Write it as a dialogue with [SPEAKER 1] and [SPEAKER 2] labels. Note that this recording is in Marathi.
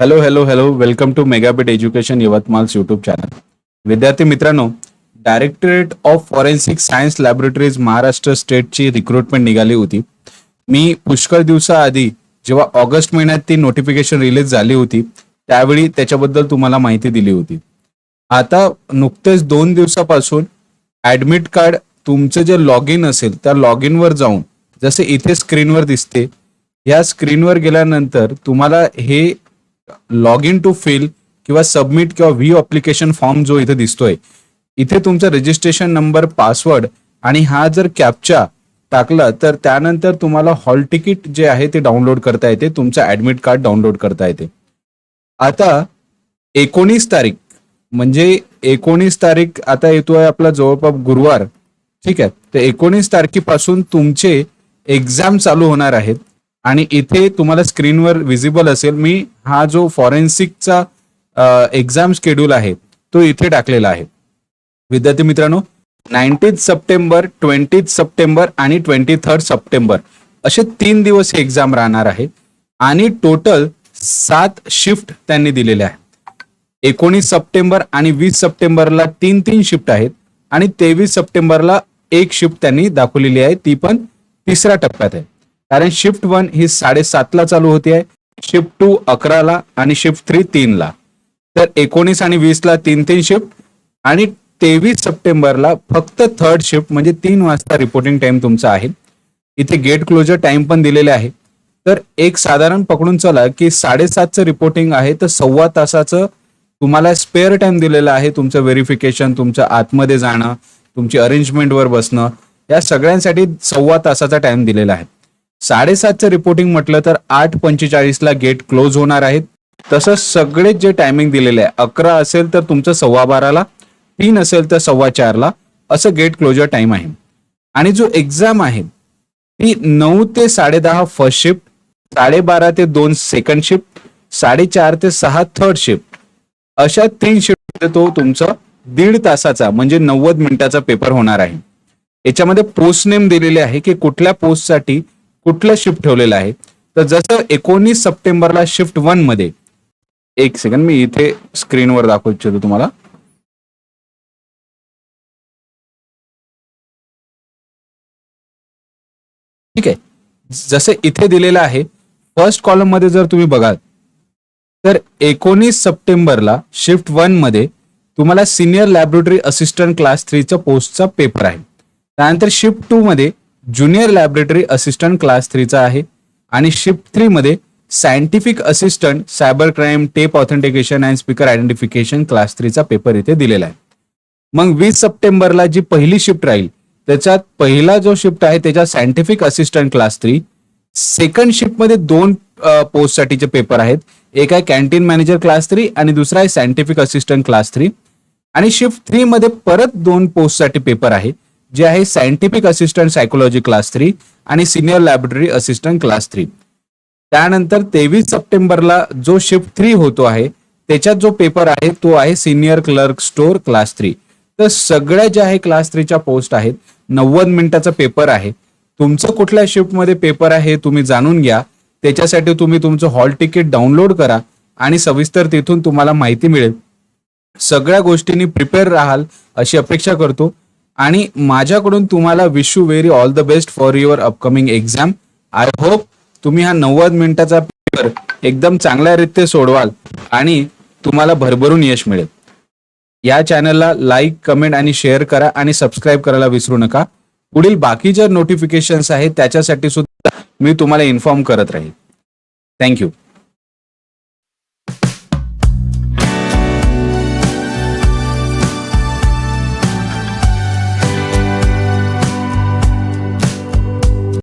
[SPEAKER 1] Hello hello hello welcome to megabit education Yavatmal's YouTube channel विद्यार्थी मित्रांनो directorate of forensic science laboratories Maharashtra स्टेटची रिक्रुटमेंट निघाली होती मी पुष्कळ दिवसाआधी जेव्हा ऑगस्ट महिन्यात ती नोटिफिकेशन रिलीज झाली होती त्यावेळी त्याच्याबद्दल तुम्हाला माहिती दिली होती आता नुकतेच दोन दिवसापासून ऍडमिट कार्ड तुमचं जे लॉग इन असेल त्या लॉग इनवर जाऊन जसे इथे स्क्रीनवर दिसते या स्क्रीनवर गेल्यानंतर तुम्हाला हे लॉग इन टू फिल किंवा सबमिट किंवा व्ह्यू अप्लिकेशन फॉर्म जो इथे दिसतोय इथे तुमचा रजिस्ट्रेशन नंबर पासवर्ड आणि हा जर कॅपचा टाकला तर त्यानंतर तुम्हाला हॉल तिकीट जे आहे ते डाउनलोड करता येते तुमचं ऍडमिट कार्ड डाउनलोड करता येते. आता एकोणीस तारीख म्हणजे एकोणीस तारीख आता येतोय आपला जवळपास गुरुवार ठीक आहे? तर एकोणीस तारखेपासून तुमचे एक्झाम चालू होणार आहेत. आणि इथे तुम्हाला स्क्रीनवर विजिबल असेल मी हा जो फॉरेन्सिकचा एक्झाम शेड्यूल आहे तो इथे टाकलेला आहे. विद्यार्थी मित्रांनो नाईन्टीथ सप्टेंबर ट्वेंटी सप्टेंबर आणि ट्वेंटी थर्ड सप्टेंबर असे तीन दिवस एक्झाम राहणार आहे. आणि टोटल सात शिफ्ट त्यांनी दिलेले आहे एकोणीस सप्टेंबर आणि वीस सप्टेंबरला तीन तीन शिफ्ट आहेत आणि तेवीस सप्टेंबरला एक शिफ्ट त्यांनी दाखवलेली आहे. ती पण तिसऱ्या टप्प्यात आहे. कारण शिफ्ट वन ही साडेसातला चालू होती आहे शिफ्ट टू अकराला आणि शिफ्ट थ्री तीनला तर एकोणीस आणि वीसला तीन तीन शिफ्ट आणि तेवीस सप्टेंबरला फक्त थर्ड शिफ्ट म्हणजे तीन वाजता रिपोर्टिंग टाइम तुमचा आहे. इथे गेट क्लोजर टाइम पण दिलेले आहे. तर एक साधारण पकडून चला की साडेसातचं रिपोर्टिंग आहे तर सव्वा तासाचं तुम्हाला स्पेअर टाइम दिलेला आहे तुमचं व्हेरिफिकेशन तुमचं आतमध्ये जाणं तुमची अरेंजमेंटवर बसणं या सगळ्यांसाठी सव्वा तासाचा टाइम दिलेला आहे. साडेसातचं रिपोर्टिंग म्हटलं तर आठ पंचेचाळीसला गेट क्लोज होणार आहेत. तसंच सगळेच जे टायमिंग दिलेले आहे अकरा असेल तर तुमचं सव्वा बाराला तीन असेल तर सव्वा चारला असं गेट क्लोजर टाइम आहे. आणि जो एक्झाम आहे ती नऊ ते साडेदहा फर्स्ट शिफ्ट साडेबारा ते दोन सेकंड शिफ्ट साडेचार ते सहा थर्ड शिफ्ट अशा तीन शिफ्ट तो तुमचा दीड तासाचा म्हणजे नव्वद मिनिटाचा पेपर होणार आहे. याच्यामध्ये पोस्ट नेम दिलेले आहे की कुठल्या पोस्टसाठी कुठलं शिफ्ट ठेवलेलं आहे? तर जसं एकोणीस सप्टेंबरला शिफ्ट वनमध्ये एक सेकंड मी इथे स्क्रीनवर दाखवू इच्छितो तुम्हाला. ठीक आहे. जसं इथे दिलेलं आहे फर्स्ट कॉलममध्ये जर तुम्ही बघाल तर एकोणीस सप्टेंबरला शिफ्ट वनमध्ये तुम्हाला सिनियर लॅबोरेटरी असिस्टंट क्लास थ्रीचा पोस्टचा पेपर आहे. त्यानंतर शिफ्ट टू मध्ये ज्युनियर लॅबोरेटरी असिस्टंट क्लास थ्रीचा आहे. आणि shift थ्रीमध्ये scientific assistant cyber crime tape authentication and speaker identification class थ्रीचा paper इथे दिलेला आहे. मग वीस सप्टेंबरला जी पहिली शिफ्ट राहील त्याच्यात पहिला जो शिफ्ट आहे त्याच्यात scientific assistant class three second शिफ्टमध्ये दोन पोस्टसाठीचे पेपर आहेत. एक आहे कॅन्टीन मॅनेजर क्लास थ्री आणि दुसरा आहे सायंटिफिक असिस्टंट क्लास थ्री आणि शिफ्ट थ्रीमध्ये परत दोन पोस्टसाठी पेपर आहे. जे आहे scientific assistant psychology class three आणि senior laboratory assistant class three त्यानंतर तेवीस सप्टेंबरला जो शिफ्ट थ्री होतो आहे त्याच्यात जो पेपर आहे तो आहे senior clerk store class three तर सगळ्या ज्या आहे क्लास थ्रीच्या पोस्ट आहेत नव्वद मिनिटाचा पेपर आहे. तुमचं कुठल्या शिफ्टमध्ये पेपर आहे तुम्ही जाणून घ्या. त्याच्यासाठी तुम्ही तुमचं हॉल तिकीट डाउनलोड करा आणि सविस्तर तिथून तुम्हाला माहिती मिळेल. सगळ्या गोष्टींनी प्रिपेअर राहाल अशी अपेक्षा करतो. आणि माझ्याकडून तुम्हाला wish you very all the best for your upcoming exam I hope तुम्ही हा नव्वद मिनिटाचा पेपर एकदम चांगल्या रीते सोडवाल आणि तुम्हाला भरभरून यश मिळेल. या चॅनलला लाईक कमेंट आणि शेअर करा आणि सबस्क्राईब करायला विसरू नका. पुढील बाकी ज्या नोटिफिकेशन्स आहेत त्याच्यासाठी सुद्धा मी तुम्हाला इन्फॉर्म करत राहील. थँक्यू